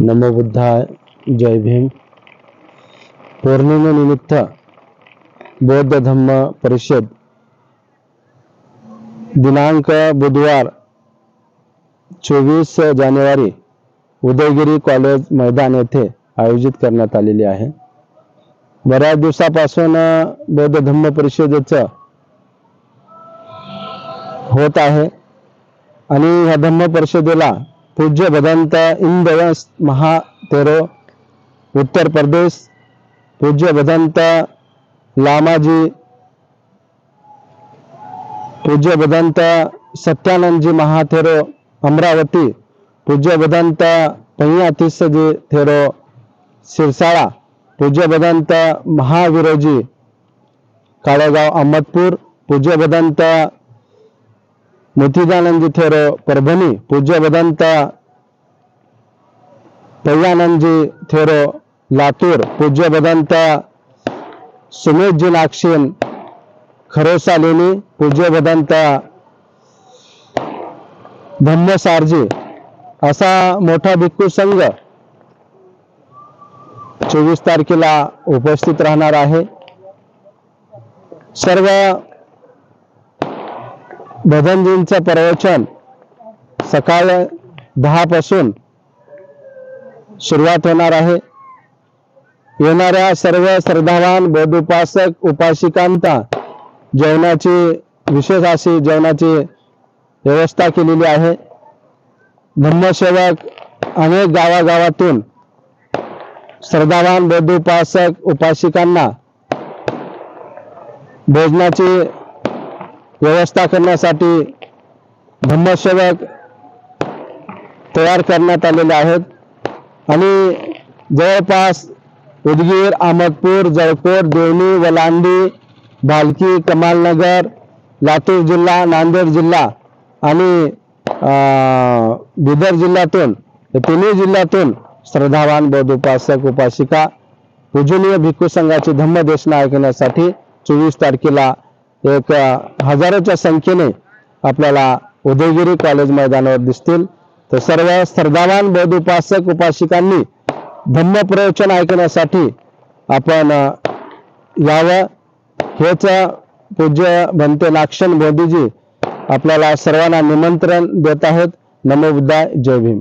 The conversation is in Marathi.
नमो बुद्धाय जय भीम. पौर्णिमेनिमित्त बौद्ध धम्म परिषद दिनांक बुधवार चोवीस जानेवारी उदयगिरी कॉलेज मैदान येथे आयोजित करण्यात आलेली आहे. बऱ्याच दिवसापासून बौद्ध धम्म परिषदेचं होत आहे. आणि ह्या धम्म परिषदेला पूज्य भदंत इंदवंश महातेरो उत्तर प्रदेश, पूज्य भदंत लामाजी, पूज्य भदंत सत्यानंद जी महाथेरो अमरावती, पूज्य भदंत जी थेरो सिरसाड़ा पूज्य भदंत महावीरोजी, काळेगाव अहमदपूर, पूज्य भदंत मोतीदानंदजी थेरो परभणी पूज्य भदंत पय्यानंदजी थेरो लातूर पूज्य भदंत सुमेशजी नागशेन खरोसा लेणी पूज्य भदंत धम्मसारजी. असा मोठा भिक्खू संघ चोवीस तारखेला उपस्थित राहणार आहे. सर्व भजनजींचं प्रवचन सकाळ दहापासून सुरुवात होणार आहे. येणाऱ्या सर्व श्रद्धावान बौद्ध उपासक उपासिकांता जेवणाची विशेष अशी जेवणाची व्यवस्था केलेली आहे. धम्मसेवक अनेक गावागावातून श्रद्धावान बौद्ध उपासक उपासिकांना भोजनाची व्यवस्था करण्यासाठी धम्मसेवक तयार करण्यात आलेले आहेत. आणि जवळपास उदगीर अहमदपूर जळकोट देवणी वलांडी भालकी कमालनगर लातूर जिल्हा नांदेड जिल्हा आणि बिदर जिल्ह्यातून तिन्ही जिल्ह्यातून श्रद्धावान बौद्ध उपासक उपासिका पूजनीय भिक्खू संघाची धम्मदेशना ऐकण्यासाठी चोवीस तारखेला एक अ, हजारोच्या संख्येने आपल्याला उदयगिरी कॉलेज मैदानावर दिसतील. तर सर्व श्रद्धावान बौद्ध उपासक उपासिकांनी धम्म प्रवचन ऐकण्यासाठी आपण यावं. हेच पूज्य भंते लाक्षण मोदीजी आपल्याला सर्वांना निमंत्रण देत आहेत. नमो बुद्धाय जय भीम.